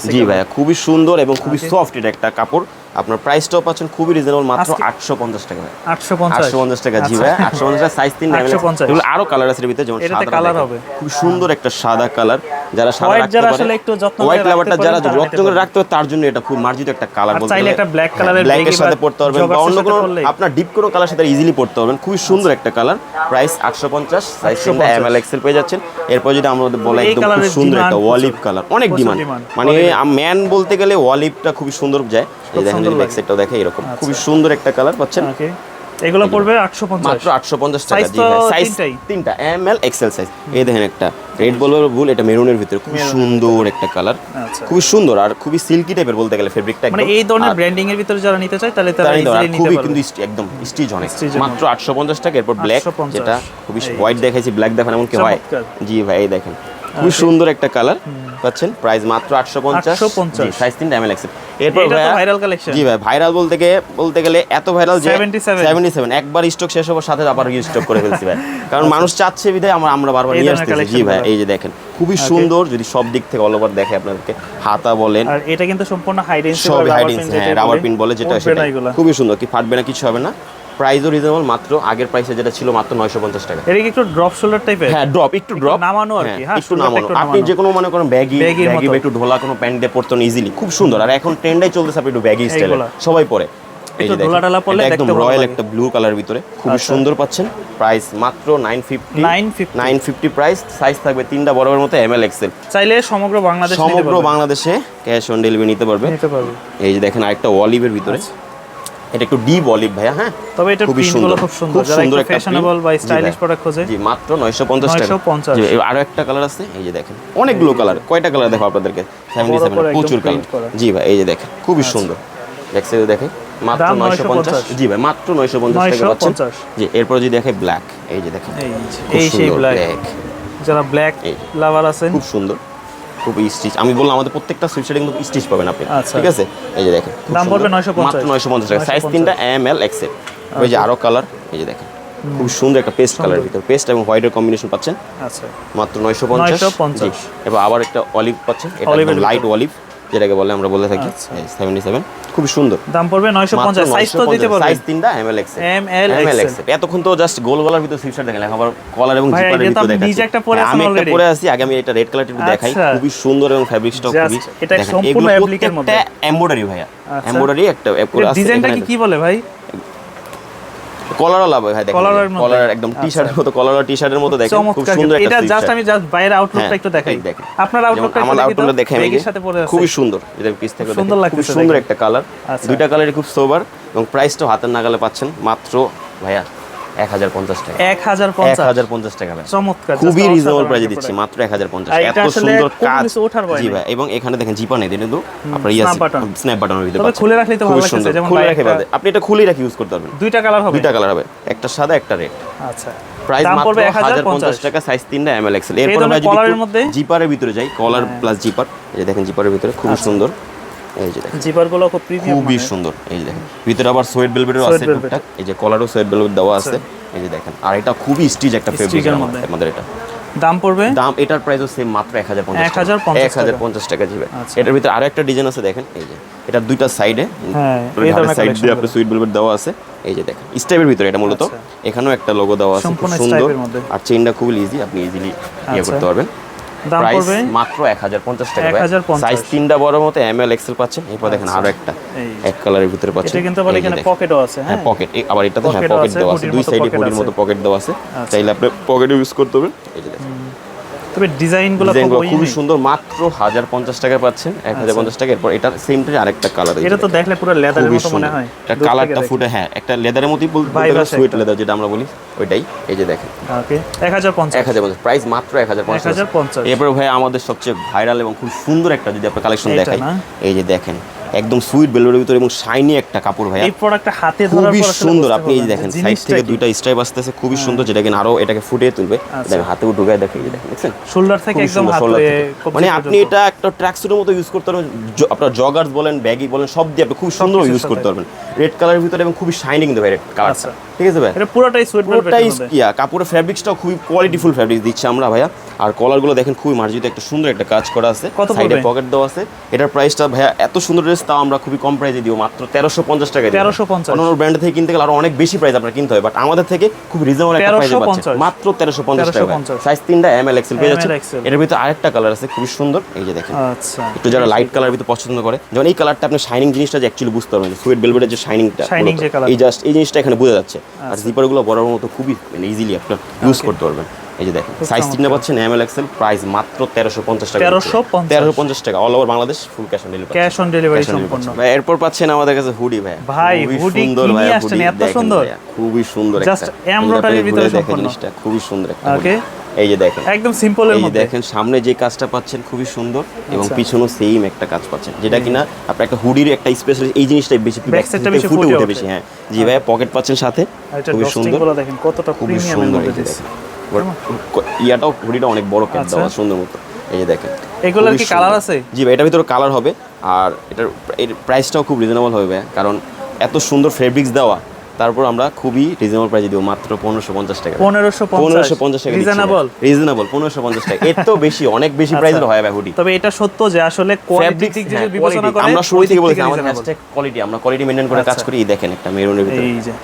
[SPEAKER 1] জি। ভাইয়া খুবই সুন্দর এবং খুবই. সফট এটা একটা কাপড় আপনার প্রাইসটাও পাচ্ছেন খুবই রিজনেবল মাত্র আটশো পঞ্চাশ টাকা।
[SPEAKER 2] আটশো পঞ্চাশ।
[SPEAKER 1] টাকা জি
[SPEAKER 2] আচ্ছা।
[SPEAKER 1] ভাই আটশো পঞ্চাশ টাকা সাইজ তিন
[SPEAKER 2] 850
[SPEAKER 1] এগুলো আরও কালার আছে এর ভিতরে যেমন সাদা কালার
[SPEAKER 2] হবে।
[SPEAKER 1] খুব সুন্দর একটা সাদা কালার যারা সাদা রাখতে
[SPEAKER 2] যারা
[SPEAKER 1] পারে
[SPEAKER 2] আসলে একটু যত্ন
[SPEAKER 1] হোয়াইট কালারটা যারা রক্ত করে রাখতে হবে তার জন্য এটা খুব মার্জিত একটা কালার বলতে
[SPEAKER 2] চাইলে একটা black
[SPEAKER 1] এর
[SPEAKER 2] baggy
[SPEAKER 1] সাথে পড়তে পারবেন বা অন্য কোনো আপনার ডিপ কোনো কালার সাথে ইজিলি পড়তে পারবেন। খুবই সুন্দর একটা কালার প্রাইস আটশো পঞ্চাশ সাইজ
[SPEAKER 2] 850
[SPEAKER 1] এম এল এক্সেল পেয়ে যাচ্ছেন। এরপর যদি আমরা বলে একদম খুব সুন্দর একটা
[SPEAKER 2] প্রচুর।
[SPEAKER 1] কালার অনেক ডিমান্ড মানে ম্যান বলতে গেলে ওয়ালিভটা খুবই সুন্দর যায়। এই দেখেন ব্যাক সাইডটাও দেখে এরকম
[SPEAKER 2] আচ্ছা।
[SPEAKER 1] খুবই সুন্দর একটা কালার পাচ্ছেন।
[SPEAKER 2] ওকে এগুলো পড়বে আটশো পঞ্চাশ।
[SPEAKER 1] মাত্র আটশো পঞ্চাশ টাকা ভাই। সাইজ তিনটা এম এল এক্সেল সাইজ এই দেখেন একটা রেড বলব ভুল এটা মেরুনের ভিতরে। খুব সুন্দর একটা কালার
[SPEAKER 2] আচ্ছা।
[SPEAKER 1] খুবই সুন্দর আর খুবই সিল্কি টাইপের বলতে গেলে ফেব্রিকটা
[SPEAKER 2] মানে এই ধরনের ব্র্যান্ডিং এর ভিতরে যারা নিতে চায় তাহলে তারা ইজিলি নিতে
[SPEAKER 1] খুবই
[SPEAKER 2] পারবে।
[SPEAKER 1] কিন্তু একদম স্টিচ অনেক। মাত্র আটশো পঞ্চাশ টাকা এরপর ব্ল্যাক যেটা খুবই হোয়াইট দেখাইছি ব্ল্যাক দেখান এমন কি হয় জি ভাই এই দেখেন। খুবই সুন্দর একটা কালার পাচ্ছেন। প্রাইস মাত্র আটশো পঞ্চাশ। সাইজ তিনটা এম এল এক্সেল এরপর
[SPEAKER 2] viral collection।
[SPEAKER 1] জি ভাই ভাইরাল বলতে বলতে গেলে এত ভাইরাল যে সেভেন্টি সেভেন একবার স্টক শেষ হওয়ার সাথে আবার স্টক করে ফেলছি ভাই। কারণ মানুষ চাচ্ছে বিধায় আমরা আমরা বারবার নিয়ে আসতেছি। জি ভাই এই যে দেখেন খুবই সুন্দর। যদি সব দিক থেকে অল ওভার দেখে আপনাদেরকে হাতা বলেন।
[SPEAKER 2] আর এটা কিন্তু সম্পূর্ণ
[SPEAKER 1] সব হ্যাঁ রাবার পিন বলে যেটা সেটা খুবই সুন্দর। কি ফাটবে না কিছু হবে না। প্রাইসও রিজনেবল মাত্র আগের প্রাইসে যেটা ছিল মাত্র নয়শো পঞ্চাশ টাকা।
[SPEAKER 2] এটা কি একটু ড্রপ শোল্ডার টাইপের
[SPEAKER 1] হ্যাঁ ড্রপ একটু ড্রপ
[SPEAKER 2] নামানো আর কি, হ্যাঁ,
[SPEAKER 1] একটু নামানো। আপনি যে কোনো মনে করেন ব্যাগি ব্যাগি একটু ঢোলা কোনো প্যান্ট দিয়ে পড়তেন ইজিলি খুব সুন্দর। আর এখন ট্রেন্ডাই চলতেছে আপনি একটু ব্যাগি স্টাইল সবাই পরে। এই যে একদম রয়্যাল একটা ব্লু কালার ভিতরে। খুবই
[SPEAKER 2] আচ্ছা।
[SPEAKER 1] সুন্দর পাচ্ছেন। প্রাইস মাত্র nine fifty
[SPEAKER 2] 950
[SPEAKER 1] nine fifty price size থাকবে তিনটা বরাবর মতো এম এল এক্সেল
[SPEAKER 2] চাইলে সমগ্র বাংলাদেশ
[SPEAKER 1] সমগ্র বাংলাদেশে ক্যাশ অন ডেলিভারি নিতে পারবে।
[SPEAKER 2] নিতে পারবে।
[SPEAKER 1] এই যে দেখেন আরেকটা অলিভের ভিতরে। এটা একটু ডিপ অলিভ ভাইয়া হ্যাঁ?
[SPEAKER 2] তবে
[SPEAKER 1] খুবই
[SPEAKER 2] প্রিন্টগুলো খুব সুন্দর। যারা একটু
[SPEAKER 1] একটা
[SPEAKER 2] ফ্যাশনেবল বা স্টাইলিশ। প্রোডাক্ট খোঁজে
[SPEAKER 1] জি মাত্র নয়শো পঞ্চাশ টাকা।
[SPEAKER 2] 950
[SPEAKER 1] জি আরও একটা কালার আছে? এই যে দেখেন অনেকগুলো কালার কয়টা কালার দেখো আপনাদেরকে? সেভেন্টি
[SPEAKER 2] বড়
[SPEAKER 1] সেভেন
[SPEAKER 2] করে একদম
[SPEAKER 1] প্রচুর কালার
[SPEAKER 2] আচ্ছা।
[SPEAKER 1] জি ভাই এই যে দেখেন খুবই সুন্দর। দেখছে দেখে মাত্র পঞ্চাশ।
[SPEAKER 2] 950
[SPEAKER 1] জি ভাই মাত্র নয়শো পঞ্চাশ টাকা পাচ্ছেন। জি এরপর যদি দেখে ব্ল্যাক এই যে দেখেন
[SPEAKER 2] এই
[SPEAKER 1] খুব
[SPEAKER 2] সেই
[SPEAKER 1] সুন্দর
[SPEAKER 2] ব্ল্যাক। যারা ব্ল্যাক। লাভার আছেন।
[SPEAKER 1] খুব সুন্দর। খুব স্টিচ। আমি বললাম আমাদের প্রত্যেকটা সুইটশার্টে কিন্তু স্টিচ পাবেন আপনি।
[SPEAKER 2] আচ্ছা।
[SPEAKER 1] ঠিক আছে? এই যে দেখেন
[SPEAKER 2] দাম পড়বে 950
[SPEAKER 1] মাত্র নয়শো পঞ্চাশ টাকা। সাইজ তিনটা এম এল এক্স এক্সেল ওই যে আরও কালার এই যে দেখেন। খুব সুন্দর একটা পেস্ট কালার ভিতর। পেস্ট এবং হোয়াইটের কম্বিনেশন পাচ্ছেন?
[SPEAKER 2] আচ্ছা।
[SPEAKER 1] মাত্র নয়শো পঞ্চাশ।
[SPEAKER 2] 950
[SPEAKER 1] এবার আবার একটা অলিভ পাচ্ছেন। এটা লাইট অলিভ যেটাকে বলে আমরা বলে থাকি। 77 খুব সুন্দর।
[SPEAKER 2] দাম পড়বে নয়শো পঞ্চাশ। সাইজ তো দিতে পারবে
[SPEAKER 1] সাইজ তিনটা M L X
[SPEAKER 2] M L
[SPEAKER 1] L এতক্ষণ তো জাস্ট গোল গলার ভিতর সিপসার দেখেন। আবার কলার এবং জিপারের ভিতরে দেখাচ্ছি।
[SPEAKER 2] নিজে একটা পরে
[SPEAKER 1] হ্যাঁ, আমি একটা পরে আছি আগে আমি এটা রেড কালারটা একটু দেখাই।
[SPEAKER 2] খুব
[SPEAKER 1] খুবই সুন্দর এবং ফেব্রিক
[SPEAKER 2] স্টক
[SPEAKER 1] খুবই।
[SPEAKER 2] এটা সম্পূর্ণ অ্যাপ্লিকের মধ্যে।
[SPEAKER 1] এমব্রয়ডারি ভাইয়া।
[SPEAKER 2] এমবোর্ডারি
[SPEAKER 1] এমব্রয়ডারি একটা করে আছে
[SPEAKER 2] ডিজাইনটা কি কি বলে ভাই?
[SPEAKER 1] কলারও লাভ ভাই দেখেন কলার একদম টি শার্টের মতো কলার টি শার্টের মতো দেখেন খুব সুন্দর একটা
[SPEAKER 2] এটা জাস্ট আমি জাস্ট বাইরে আউটলুকটা
[SPEAKER 1] হ্যাঁ,
[SPEAKER 2] একটু দেখাই।
[SPEAKER 1] দেখেন।
[SPEAKER 2] আপনার আউটলুকটা
[SPEAKER 1] আমার আউটলুকটা দেখে আমি
[SPEAKER 2] ব্যাগের সাথে পরে আছে।
[SPEAKER 1] খুবই সুন্দর এটা পিস থেকে
[SPEAKER 2] সুন্দর লাগছে
[SPEAKER 1] খুব সুন্দর একটা কালার
[SPEAKER 2] আচ্ছা।
[SPEAKER 1] দুইটা কালারই খুব সোবার এবং প্রাইসটাও হাতের নাগালে পাচ্ছেন। মাত্র ভাইয়া এক হাজার পঞ্চাশ টাকা।
[SPEAKER 2] এক হাজার
[SPEAKER 1] এক হাজার পঞ্চাশ টাকা ভাই।
[SPEAKER 2] চমৎকার
[SPEAKER 1] খুবই রিজনেবল
[SPEAKER 2] অসাধারণ
[SPEAKER 1] দিচ্ছি মাত্র এক হাজার পঞ্চাশ এত সুন্দর কাজ।
[SPEAKER 2] কিছু ওঠার ভয়
[SPEAKER 1] জি ভাই এবং এখানে দেখেন জিপা নেই কিন্তু আপনার ইয়ে স্ন্যাপ বাটনের ভিতরে
[SPEAKER 2] খুলে তো ভালো। যেমন
[SPEAKER 1] খুলে রাখে আপনি এটা খুলেই রাখি ইউজ করতে পারবেন।
[SPEAKER 2] দুইটা কালার হবে।
[SPEAKER 1] দুইটা কালার হবে। একটা সাদা একটা রেড
[SPEAKER 2] আচ্ছা।
[SPEAKER 1] প্রাইস মাত্র পঞ্চাশ। টাকা সাইজ তিনটা এম এল এক্সেল এরপর আমরা যদি? জিপারের ভিতরে যাই কলার প্লাস জিপার এই দেখেন জিপারের ভিতরে খুবই
[SPEAKER 2] আচ্ছা।
[SPEAKER 1] সুন্দর। এই যে দেখেন।
[SPEAKER 2] জিপারগুলো খুব প্রিমিয়াম
[SPEAKER 1] খুবই সুন্দর। এই দেখেন। ভিতরে আবার সোয়েট বেলভেটও আছে টুকটাক। এই যে কলারও সোয়েট বেলভেট দেওয়া আছে। এই যে দেখেন। আর এটা খুবই স্টিচ একটা ফেব্রিক আমাদের এটা।
[SPEAKER 2] দাম পড়বে?
[SPEAKER 1] দাম এটার প্রাইসও সেম মাত্র এক হাজার পঞ্চাশ
[SPEAKER 2] 1050
[SPEAKER 1] এক হাজার পঞ্চাশ টাকা। জিবে।
[SPEAKER 2] আচ্ছা।
[SPEAKER 1] এটার ভিতরে আরও একটা ডিজাইন আছে দেখেন। এই যে এটা দুইটা সাইডে
[SPEAKER 2] হ্যাঁ,
[SPEAKER 1] সাইড দিয়ে আপনি সুইট বেলভেট দেওয়া আছে। এই যে দেখেন স্টেপের ভিতরে এটা মূলত।
[SPEAKER 2] আচ্ছা।
[SPEAKER 1] এখানেও একটা লোগো দেওয়া আছে খুব সুন্দর। আর চেইনটা খুবই ইজি আপনি ইজিলি ইয়ে
[SPEAKER 2] আচ্ছা।
[SPEAKER 1] করতে পারবেন।
[SPEAKER 2] দাম পড়বে
[SPEAKER 1] মাত্র এক হাজার পঞ্চাশ টাকা
[SPEAKER 2] 1050
[SPEAKER 1] সাইজ তিনটা বড় মতো এম এল এক্সেল পাচ্ছেন এরপর দেখেন আরও একটা। এক কালারের ভিতরে পাচ্ছেন।
[SPEAKER 2] এটা কিন্তু আবার এখানে পকেটও আছে
[SPEAKER 1] হ্যাঁ
[SPEAKER 2] হ্যাঁ।
[SPEAKER 1] পকেট আবার এটাতে হ্যাঁ পকেট দেওয়া আছে। দুই সাইডে
[SPEAKER 2] পকেটের
[SPEAKER 1] মতো পকেট দেওয়া আছে।
[SPEAKER 2] আচ্ছা।
[SPEAKER 1] চাইলে আপনি পকেটও ইউজ করতে পারবেন এই যে দেখেন।
[SPEAKER 2] তবে ডিজাইন
[SPEAKER 1] ডিজাইনগুলো খুবই সুন্দর মাত্র হাজার পঞ্চাশ টাকা পাচ্ছেন এক হাজার পঞ্চাশ টাকা এরপর এটার সেমটাই আরেকটা কালার
[SPEAKER 2] এটা তো দেখলে পুরো লেদারের মতো মনে হয়
[SPEAKER 1] এটা কালারটা ফুটে হ্যাঁ একটা লেদারের মতোই বলতে সুইট লেদার যেটা আমরা বলি ওইটাই এই যে দেখেন।
[SPEAKER 2] ওকে এক হাজার পঞ্চাশ।
[SPEAKER 1] এক হাজার পঞ্চাশ প্রাইস মাত্র এক হাজার পঞ্চাশ।
[SPEAKER 2] 1050
[SPEAKER 1] এরপর ভাই আমাদের সবচেয়ে ভাইরাল এবং খুব সুন্দর একটা যদি আপনার কালেকশন দেখাই এই যে দেখেন একদম সুইট বেলভেটের ভিতরে এবং শাইনি একটা কাপড় ভাই
[SPEAKER 2] এই প্রোডাক্টটা হাতে ধরার
[SPEAKER 1] খুবই সুন্দর। আপনি এই দেখেন সাইড থেকে দুইটা স্ট্রাইপ আসতেছে খুবই সুন্দর যেটা কিনা আরও এটাকে ফুটিয়ে তুলবে।
[SPEAKER 2] আচ্ছা।
[SPEAKER 1] দেখেন হাতে ঢুকায় দেখেন এই দেখেন দেখছেন?
[SPEAKER 2] শোল্ডার থেকে একদম হাত হয়ে
[SPEAKER 1] মানে আপনি এটা একটা ট্র্যাক স্যুটের মতো ইউজ করতে পারবেন। আপনার জগার্স বলেন ব্যাগি বলেন সব দিয়ে আপনি খুব সুন্দর ইউজ করতে পারবেন। রেড কালারের ভিতরে এবং খুবই শাইনিং দেবে রেড কালারটা। ঠিক আছে ভাই?
[SPEAKER 2] এটা পুরোটাই সুইট
[SPEAKER 1] পুরোটাই ইয়া কাপড়ের ফ্যাব্রিক্সটাও খুবই কোয়ালিটিফুল ফ্যাব্রিক দিচ্ছি আমরা ভাইয়া। আর কলারগুলো দেখেন খুবই মার্জিত একটা সুন্দর একটা কাজ করা আছে। সাইডে পকেট দেওয়া আছে। এটার প্রাইসটা ভাইয়া এত সুন্দর ড্রেস তাও আমরা খুবই কম প্রাইসে দিও মাত্র তেরোশো পঞ্চাশ টাকা
[SPEAKER 2] 1350
[SPEAKER 1] অন্য ব্র্যান্ড থেকে কিনতে গেলে আরও অনেক বেশি প্রাইস আপনার কিনতে হয় বাট আমাদের থেকে খুব রিজনেবল একটা প্রাইসে পাচ্ছেন। মাত্র তেরোশো পঞ্চাশ টাকা
[SPEAKER 2] 1350
[SPEAKER 1] সাইজ তিনটা এম এল এক্সেল পেয়ে যাচ্ছে এটার ভিতরে আরেকটা কালার আছে খুবই সুন্দর। এই যে দেখেন।
[SPEAKER 2] আচ্ছা।
[SPEAKER 1] একটু যারা লাইট কালার ভিতরে পছন্দ করে যেমন এই কালারটা আপনি শাইনিং জিনিসটা যে অ্যাকচুয়ালি বুঝতে পারবেন সুইট বেলভেটের যে শাইনিংটা এই জাস্ট এই জিনিসটা এখানে বোঝা যাচ্ছে। আর
[SPEAKER 2] আচ্ছা।
[SPEAKER 1] জিপারগুলো বড় বড় মতো খুবই মানে ইজিলি আপনার ইউজ করতে পারবেন। এই যে দেখেন সাইজ তিনটা পাচ্ছেন এম এল এক্সেল প্রাইস মাত্র তেরোশো পঞ্চাশ টাকা
[SPEAKER 2] 1350
[SPEAKER 1] তেরোশো পঞ্চাশ টাকা all over Bangladesh full cash on delivery
[SPEAKER 2] cash on delivery সম্পূর্ণ।
[SPEAKER 1] এরপর পাচ্ছেন আমাদের কাছে হুডি ভাই
[SPEAKER 2] ভাই, হুডি
[SPEAKER 1] সুন্দর ভাই
[SPEAKER 2] এত সুন্দর?
[SPEAKER 1] খুবই সুন্দর
[SPEAKER 2] জাস্ট
[SPEAKER 1] এই
[SPEAKER 2] ভিতরে সম্পূর্ণ।
[SPEAKER 1] জিনিসটা খুবই সুন্দর একটা
[SPEAKER 2] Okay.
[SPEAKER 1] এই যে দেখেন।
[SPEAKER 2] একদম সিম্পল
[SPEAKER 1] এই যে দেখেন সামনে যে কাজটা পাচ্ছেন খুবই সুন্দর এবং
[SPEAKER 2] আচ্ছা।
[SPEAKER 1] পিছনেও সেম একটা কাজ পাচ্ছেন যেটা কিনা আপনার একটা হুডির একটা স্পেশাল এই জিনিসটাই বেশি ফুটে উঠে। বেশি হ্যাঁ। জি ভাই পকেট পাচ্ছেন সাথে? খুবই সুন্দর।
[SPEAKER 2] দেখেন কতটা
[SPEAKER 1] খুবই সুন্দর
[SPEAKER 2] মধ্যে
[SPEAKER 1] এই যে দেখেন। ইয়াটাও হুডিটা অনেক বড় ক্যাপ
[SPEAKER 2] আচ্ছা।
[SPEAKER 1] দেওয়া সুন্দর মতো। এই যে দেখেন
[SPEAKER 2] এগুলোর কি কালার আছে?
[SPEAKER 1] জি ভাই এটার ভিতরে কালার হবে। আর এটার এর প্রাইসটাও খুব রিজনেবল হবে কারণ এত সুন্দর ফেব্রিক্স দেওয়া তারপর আমরা খুবই রিজনেবল প্রাইসে দিব মাত্র পনেরোশো পঞ্চাশ টাকা।
[SPEAKER 2] পনেরোশো
[SPEAKER 1] পনেরোশো পঞ্চাশ টাকা
[SPEAKER 2] রিজনেবল
[SPEAKER 1] রিজনেবল পনেরোশো পঞ্চাশ টাকা। এর তো বেশি অনেক বেশি
[SPEAKER 2] আচ্ছা।
[SPEAKER 1] প্রাইসের হয় ভাই হুডি
[SPEAKER 2] তবে এটা সত্য যে আসলে কোয়ালিটি দিক দিয়ে
[SPEAKER 1] হ্যাঁ,
[SPEAKER 2] বিবেচনা করে
[SPEAKER 1] আমরা শুরু থেকে বলেছি আমাদের হ্যাশট্যাগ কোয়ালিটি আমরা কোয়ালিটি মেনটেন করে কাজ
[SPEAKER 2] আচ্ছা।
[SPEAKER 1] করি এই দেখেন একটা মেরুনের ভিতরে।
[SPEAKER 2] এই যে।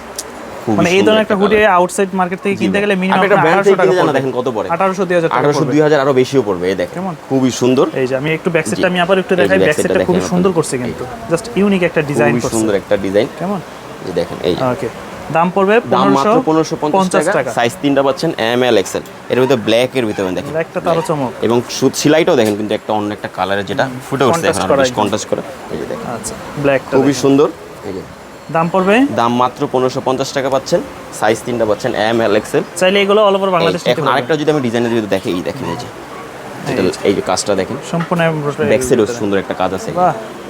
[SPEAKER 2] মানে এই ধরনের একটা হুডি। আউটসাইড মার্কেট থেকে কিনতে গেলে মিনিমাম
[SPEAKER 1] একটা থেকে জানা। দেখেন কত পড়ে?
[SPEAKER 2] আঠারোশো দুই হাজার টাকা
[SPEAKER 1] আঠারোশো
[SPEAKER 2] পড়বে।
[SPEAKER 1] দুই হাজার আরও বেশিও পড়বে এই দেখেন? খুবই সুন্দর।
[SPEAKER 2] এই যে আমি একটু ব্যাক সাইডটা আমি আবার একটু দেখাই ব্যাক সাইডটা খুব সুন্দর করছে কিন্তু। জাস্ট ইউনিক একটা ডিজাইন করছে।
[SPEAKER 1] সুন্দর একটা ডিজাইন
[SPEAKER 2] কেমন?
[SPEAKER 1] যে দেখেন এই
[SPEAKER 2] ওকে দাম পড়বে
[SPEAKER 1] দাম মাত্র পনেরোশো পঞ্চাশ
[SPEAKER 2] পঞ্চাশ
[SPEAKER 1] টাকা
[SPEAKER 2] টাকা।
[SPEAKER 1] সাইজ তিনটা পাচ্ছেন এম এল এক্সেল এর ভিতরে ব্ল্যাক এর ভিতরে দেখেন।
[SPEAKER 2] ব্ল্যাকটা তো আরও চমক।
[SPEAKER 1] এবং সুত সিলাইটাও দেখেন কিন্তু একটা অন্য একটা কালারের যেটা ফুটে উঠছে এখন বেশ কন্ট্রাস্ট করে। এই যে দেখেন।
[SPEAKER 2] আচ্ছা ব্ল্যাকটা
[SPEAKER 1] খুবই সুন্দর। এই যে।
[SPEAKER 2] দাম পড়বে?
[SPEAKER 1] দাম মাত্র পনেরোশো পঞ্চাশ টাকা পাচ্ছেন সাইজ তিনটা পাচ্ছেন এম এল এক্সেল
[SPEAKER 2] চাইলে এগুলো অল ওভার বাংলাদেশ
[SPEAKER 1] এখন আরেকটা যদি আমি ডিজাইনের যদি দেখে এই দেখেন এই যে। যেটা এই যে কাজটা দেখেন।
[SPEAKER 2] সম্পূর্ণ
[SPEAKER 1] ব্যাক সাইডেও। সুন্দর একটা কাজ আছে।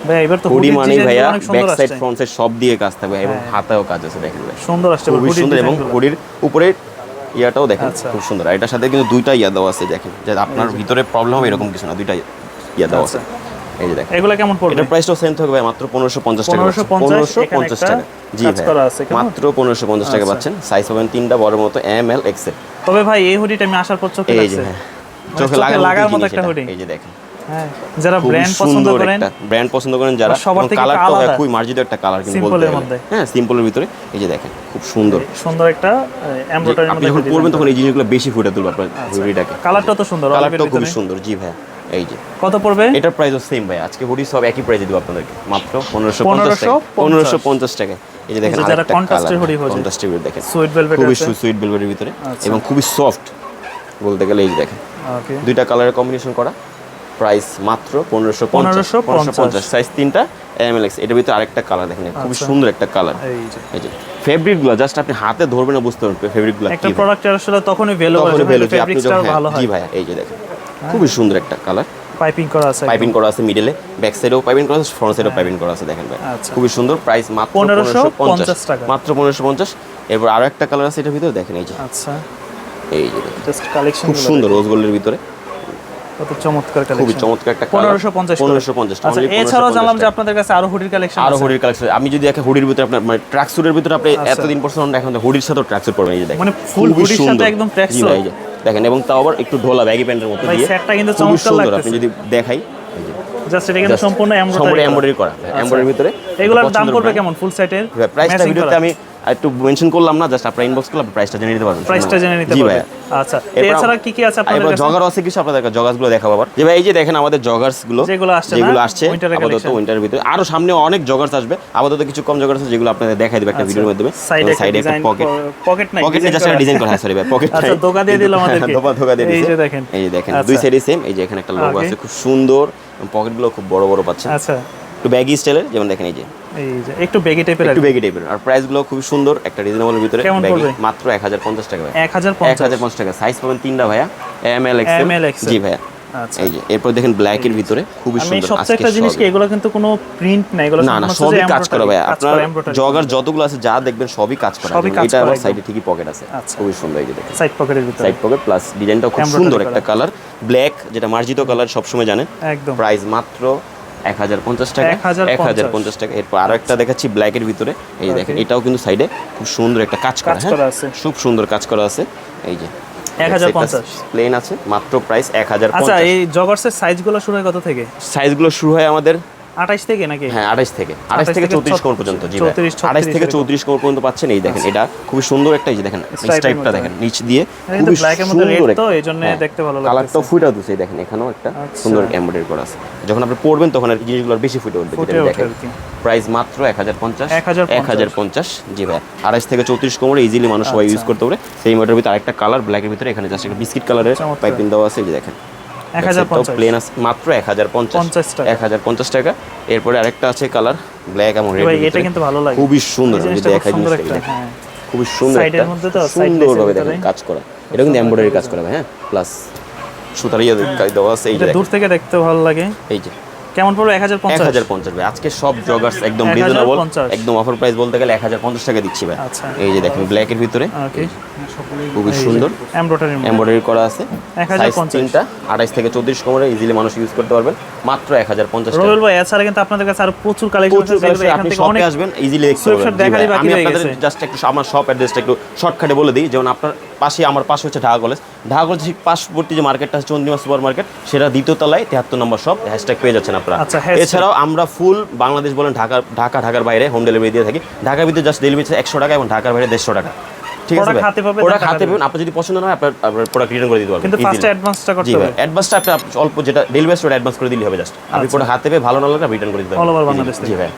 [SPEAKER 2] ভাই এবার তো
[SPEAKER 1] হুডি মানে ভাইয়া ব্যাক সাইড ফ্রন্ট সাইড সব দিয়ে কাজ থাকবে এবং হাতেও কাজ আছে দেখেন ভাই।
[SPEAKER 2] সুন্দর আসছে hoodie
[SPEAKER 1] সুন্দর এবং হুডির উপরে ইয়াটাও দেখেন
[SPEAKER 2] আচ্ছা।
[SPEAKER 1] খুব সুন্দর। আর এটার সাথে কিন্তু দুইটা ইয়া দেওয়া আছে দেখেন যে আপনার ভিতরে প্রবলেম হবে এরকম কিছু না দুইটা ইয়া দেওয়া আছে। এই যে দেখেন।
[SPEAKER 2] এগুলা কেমন পড়বে?
[SPEAKER 1] এটার প্রাইসটাও সেম থাকবে মাত্র পনেরোশো পঞ্চাশ টাকা
[SPEAKER 2] 1550
[SPEAKER 1] পনেরোশো পঞ্চাশ টাকা। জি ভাই? মাত্র পনেরোশো পঞ্চাশ টাকা
[SPEAKER 2] আচ্ছা।
[SPEAKER 1] পাচ্ছেন। সাইজ পাবেন তিনটা বড় মতো এম এল এক্সেল
[SPEAKER 2] তবে ভাই এই হুডিটা আমি আসার পর চোখে লাগছে।
[SPEAKER 1] হ্যাঁ। চোখে
[SPEAKER 2] চোখে
[SPEAKER 1] লাগার মতো একটা এই যে দেখেন।
[SPEAKER 2] হ্যাঁ যারা ব্র্যান্ড পছন্দ করেন
[SPEAKER 1] ব্র্যান্ড পছন্দ করেন যারা
[SPEAKER 2] সবার থেকে
[SPEAKER 1] খুবই মার্জিত একটা কালার কিন্তু বলতে। হ্যাঁ সিম্পলের ভিতরে এই যে দেখেন খুব সুন্দর।
[SPEAKER 2] সুন্দর একটা
[SPEAKER 1] যে
[SPEAKER 2] এমব্রয়ডারির
[SPEAKER 1] আপনি যখন পরবেন তখন এই জিনিসগুলো বেশি ফুটে তুলবে আপনার হুডিটাকে
[SPEAKER 2] কালারটা তো সুন্দর
[SPEAKER 1] খুবই
[SPEAKER 2] ভিতরে।
[SPEAKER 1] সুন্দর জি ভাই এই যে।
[SPEAKER 2] কত পড়বে?
[SPEAKER 1] এটার প্রাইসও সেম ভাই আজকে হুডি সব একই প্রাইসে দিব আপনাদেরকে মাত্র পনেরোশো
[SPEAKER 2] 1550
[SPEAKER 1] পনেরোশো পঞ্চাশ। টাকা এই যে দেখেন
[SPEAKER 2] যারা hoodie খোঁজে।
[SPEAKER 1] কন্ট্রাস্টের দেখেন।
[SPEAKER 2] সুইট ভেলভেট
[SPEAKER 1] খুবই সুইট বেলভেটের ভিতরে
[SPEAKER 2] আচ্ছা।
[SPEAKER 1] এবং খুবই সফট বলতে গেলে এই দেখেন। দুইটা কালারের কম্বিনেশন করা। প্রাইস মাত্র পনেরোশো পনেরোশো পঞ্চাশ। সাইজ তিনটা এম এল এক্স এটার ভিতরে আরেকটা কালার দেখেন।
[SPEAKER 2] আচ্ছা।
[SPEAKER 1] সুন্দর একটা কালার
[SPEAKER 2] এই যে।
[SPEAKER 1] ফেব্রিকগুলো জাস্ট আপনি হাতে ধরবেন না বুঝতে পারবেন ফেব্রিকগুলো
[SPEAKER 2] একটা প্রোডাক্ট আসলে তখনই ভ্যালু
[SPEAKER 1] তখন
[SPEAKER 2] আসবে
[SPEAKER 1] ভ্যালু আপনি যখন
[SPEAKER 2] ভালো
[SPEAKER 1] হ্যাঁ,
[SPEAKER 2] হয়
[SPEAKER 1] জি ভাই এই যে দেখেন। খুবই সুন্দর একটা কালার
[SPEAKER 2] পাইপিং করা আছে
[SPEAKER 1] পাইপিং করা আছে মিডলে ব্যাক সাইডেও পাইপিং করা আছে ফ্রন্ট সাইডেও পাইপিং করা আছে দেখেন ভাই
[SPEAKER 2] আচ্ছা।
[SPEAKER 1] খুবই সুন্দর। প্রাইস মাত্র
[SPEAKER 2] 1550
[SPEAKER 1] পনেরোশো পঞ্চাশ।
[SPEAKER 2] টাকা।
[SPEAKER 1] মাত্র পনেরোশো পঞ্চাশ। এরপর আরও একটা কালার আছে এটার ভিতরে দেখেন এই যে।
[SPEAKER 2] আচ্ছা।
[SPEAKER 1] এই যে
[SPEAKER 2] জাস্ট কালেকশন
[SPEAKER 1] খুব সুন্দর রোজ গোল্ডের ভিতরে।
[SPEAKER 2] কত চমৎকার
[SPEAKER 1] খুবই চমৎকার একটা
[SPEAKER 2] পনেরোশো পঞ্চাশ
[SPEAKER 1] পনেরোশো পঞ্চাশ
[SPEAKER 2] আচ্ছা এছাড়াও জানলাম যে আপনাদের কাছে আরও হুডির কালেকশন
[SPEAKER 1] আরও হুডির কালেকশন আমি যদি একটা হুডির ভিতরে আপনার মানে ট্র্যাক স্যুটের ভিতরে আপনি
[SPEAKER 2] আচ্ছা।
[SPEAKER 1] এতদিন পর্যন্ত এখন হুডির সাথে ট্র্যাক স্যুট পরবেন এই যে দেখেন
[SPEAKER 2] মানে full
[SPEAKER 1] খুবই
[SPEAKER 2] hoodie র সাথে একদম
[SPEAKER 1] এই যে দেখেন এবং তাও আবার একটু ঢোলা ব্যাগি প্যান্টের মতো দিয়ে।
[SPEAKER 2] সেটটা কিন্তু চমৎকার
[SPEAKER 1] সুন্দর আপনি যদি দেখাই
[SPEAKER 2] জাস্ট এটা কিন্তু সম্পূর্ণ এমব্রয়ডারি
[SPEAKER 1] এমব্রয়ডারি করা। এমব্রয়ডারির ভিতরে
[SPEAKER 2] এগুলোর দাম পড়বে কেমন? ফুল সেটের
[SPEAKER 1] প্রাইসটা ভিডিওতে আমি একটু মেনশন করলাম না জাস্ট আপনারা ইনবক্স করলে প্রাইসটা জেনে নিতে পারবেন।
[SPEAKER 2] প্রাইসটা জেনে নিতে
[SPEAKER 1] জি
[SPEAKER 2] পারবে
[SPEAKER 1] ভাইয়া।
[SPEAKER 2] আচ্ছা এছাড়া কি কি আছে আপনাদের কাছে?
[SPEAKER 1] জগার আছে কিছু আপনাদের জগার্সগুলো দেখাবো আবার। যে ভাই এই যে দেখেন আমাদের জগার্সগুলো
[SPEAKER 2] যেগুলো আসছে
[SPEAKER 1] যেগুলো আসছে আপাতত। উইন্টারের ভিতরে। আরও সামনে অনেক জগার্স আসবে। আপাতত কিছু কম জগার্স আছে যেগুলো আপনাদের দেখাই দেবে একটা ভিডিওর মাধ্যমে।
[SPEAKER 2] সাইডে একটা
[SPEAKER 1] পকেট
[SPEAKER 2] পকেট নাই
[SPEAKER 1] পকেটে জাস্ট একটা ডিজাইন করা হ্যাঁ সরি ভাই পকেট
[SPEAKER 2] আচ্ছা ধোকা দিয়ে দিল আমাদেরকে।
[SPEAKER 1] ধোকা ধোকা দিয়ে
[SPEAKER 2] এই
[SPEAKER 1] দিয়েছে।
[SPEAKER 2] যে দেখেন।
[SPEAKER 1] এই যে দেখেন
[SPEAKER 2] আচ্ছা।
[SPEAKER 1] দুই সাইডে সেম এই যে এখানে একটা লোগো আছে খুব সুন্দর। পকেটগুলো খুব বড় বড় পাচ্ছেন
[SPEAKER 2] আচ্ছা।
[SPEAKER 1] একটু ব্যাগি স্টাইলের যেমন দেখেন এই যে।
[SPEAKER 2] এই যে একটু বেগি টাইপের
[SPEAKER 1] একটু ব্যাগি টাইপের আর প্রাইসগুলো খুব সুন্দর একটা রিজনেবল ভিতরে? মাত্র টাকা ভাই সাইজ পাবেন তিনটা ভাইয়া। এম এল এক্স জি ভাইয়া।
[SPEAKER 2] আচ্ছা।
[SPEAKER 1] এই যে এরপর দেখেন ব্ল্যাক এর ভিতরে খুবই সুন্দর
[SPEAKER 2] সবচেয়ে একটা জিনিস কি এগুলো কিন্তু কোনো প্রিন্ট নাই এগুলো
[SPEAKER 1] না না সবই কাজ করা ভাই আপনার জগার যতগুলো আছে যা দেখবেন সবই কাজ করা।
[SPEAKER 2] সবই
[SPEAKER 1] এটা আবার সাইডে ঠিকই পকেট আছে।
[SPEAKER 2] আচ্ছা।
[SPEAKER 1] খুবই সুন্দর এই যে দেখেন।
[SPEAKER 2] সাইড পকেটের ভিতরে।
[SPEAKER 1] সাইড পকেট প্লাস ডিজাইনটাও খুব সুন্দর একটা কালার ব্ল্যাক যেটা মার্জিত কালার সবসময় জানেন। প্রাইস মাত্র এক হাজার পঞ্চাশ টাকা এক হাজার পঞ্চাশ। টাকা। এরপর আরও একটা দেখাচ্ছি ব্ল্যাকের ভিতরে। এই যে দেখেন এটাও কিন্তু সাইডে খুব সুন্দর একটা কাজ করা হ্যাঁ?
[SPEAKER 2] আছে।
[SPEAKER 1] খুব সুন্দর কাজ করা আছে। এই যে
[SPEAKER 2] 1050
[SPEAKER 1] প্লেন আছে মাত্র প্রাইস এক হাজার
[SPEAKER 2] আচ্ছা এই জগার্সের সাইজগুলো শুরু হয় কত থেকে?
[SPEAKER 1] সাইজগুলো শুরু হয় আমাদের
[SPEAKER 2] আঠাশ থেকে নাকি?
[SPEAKER 1] হ্যাঁ আঠাশ থেকে।
[SPEAKER 2] 28
[SPEAKER 1] থেকে
[SPEAKER 2] থেকে
[SPEAKER 1] চৌত্রিশ কোমর পর্যন্ত জি ভাই।
[SPEAKER 2] 34, 36
[SPEAKER 1] আঠাশ থেকে
[SPEAKER 2] এরকম।
[SPEAKER 1] চৌত্রিশ কোমর পর্যন্ত পাচ্ছেন এই দেখেন এটা খুবই সুন্দর একটা এই যে দেখেন স্ট্রাইপটা দেখেন নিচ দিয়ে
[SPEAKER 2] red
[SPEAKER 1] সুন্দর
[SPEAKER 2] তো,
[SPEAKER 1] হ্যাঁ,
[SPEAKER 2] দেখতে ভালো।
[SPEAKER 1] কালারটাও ফুটে এই দেখেন এখানেও একটা
[SPEAKER 2] আচ্ছা।
[SPEAKER 1] সুন্দর এমব্রয়ডারি করা আছে। যখন আপনি পরবেন তখন আর কি জিনিসগুলো বেশি ফুটে উঠবে যেটা দেখেন। প্রাইস মাত্র এক হাজার পঞ্চাশ।
[SPEAKER 2] 1050
[SPEAKER 1] এক হাজার পঞ্চাশ জি ভাই। আড়াইশ থেকে চৌত্রিশ কোমরে ইজিলি মানুষ সবাই ইউজ করতে পারে। সেই মডেলের ভিতরে আরেকটা কালার ব্ল্যাকের ভিতরে এখানে জাস্ট একটা বিস্কিট কালারের। পাইপিং দেওয়া আছে এই যে দেখেন। প্লেন আছে মাত্র এক হাজার পঞ্চাশ এক হাজার পঞ্চাশ টাকা এরপরে আরেকটা আছে কালার ব্ল্যাক এবং রেড
[SPEAKER 2] এটা কিন্তু ভালো লাগে।
[SPEAKER 1] খুবই সুন্দর আমি দেখাই
[SPEAKER 2] হ্যাঁ।
[SPEAKER 1] খুবই সুন্দর সুন্দরভাবে দেখেন কাজ করা। এটা কিন্তু এমব্রয়ডারি কাজ করা হ্যাঁ। প্লাস সুতার ইয়ে দেওয়া আছে এই
[SPEAKER 2] দূর থেকে দেখতে ভালো লাগে।
[SPEAKER 1] এই যে।
[SPEAKER 2] কেমন পড়বে এক হাজার পঞ্চাশ।
[SPEAKER 1] হাজার পঞ্চাশ ভাই। আজকে সব জগার্স একদম রিজনেবল একদম অফার প্রাইস বলতে গেলে এক হাজার পঞ্চাশ টাকা দিচ্ছি ভাই।
[SPEAKER 2] আচ্ছা।
[SPEAKER 1] এই যে দেখেন ব্ল্যাক এর ভিতরে।
[SPEAKER 2] ওকে
[SPEAKER 1] খুবই সুন্দর।
[SPEAKER 2] এমব্রয়ডারি
[SPEAKER 1] এমব্রয়ডারি করা আছে।
[SPEAKER 2] 1050
[SPEAKER 1] সাইজ তিনটা আঠাইশ থেকে চৌত্রিশ কোমরে ইজিলি মানুষ ইউজ করতে পারবেন। মাত্র টাকা
[SPEAKER 2] রোবেল ভাই এছাড়া কিন্তু আপনাদের কাছে আরও প্রচুর কালেকশন আছে।
[SPEAKER 1] আপনি শপে আসবেন ইজিলি দেখতে
[SPEAKER 2] বাকি
[SPEAKER 1] আমি আপনাদের জাস্ট একটু আমার শপ অ্যাড্রেসটা একটু শর্টকাটে বলে দিই। যেমন আপনার পাশে আমার পাশে হচ্ছে ঢাকা কলেজ ঢাকা কলেজ পার্শ্ববর্তী যে মার্কেটটা আছে চন্দ্রিমা সুপার মার্কেট সেটা দ্বিতীয় তলায় তেহাত্তর নম্বর শপ হ্যাশট্যাগ পেয়ে যাচ্ছেন আপনারা।
[SPEAKER 2] আচ্ছা,
[SPEAKER 1] এছাড়াও আমরা ফুল বাংলাদেশ বলেন ঢাকা ঢাকা ঢাকার বাইরে হোম ডেলিভারি দিয়ে থাকি। ঢাকার ভিতরে জাস্ট ডেলিভারি একশো টাকা এবং ঢাকার বাইরে দেড়শো টাকা। ঠিক আছে
[SPEAKER 2] Product হাতে পাবে,
[SPEAKER 1] ওরা হাতে পাবেন আপনার যদি পছন্দ না হয় আপনার প্রোডাক্ট রিটার্ন করে দিতে পারবেন
[SPEAKER 2] কিন্তু
[SPEAKER 1] easily।
[SPEAKER 2] ফার্স্টে অ্যাডভান্সটা করতে হবে।
[SPEAKER 1] অ্যাডভান্সটা আপনি অল্প যেটা ডেলিভারি স্টোর অ্যাডভান্স করে দিলে হবে জাস্ট আপনি প্রোডাক্ট হাতে পেয়ে ভালো না লাগলে রিটার্ন করে দিতে পারবেন।
[SPEAKER 2] বাংলাদেশ
[SPEAKER 1] জি ভাই।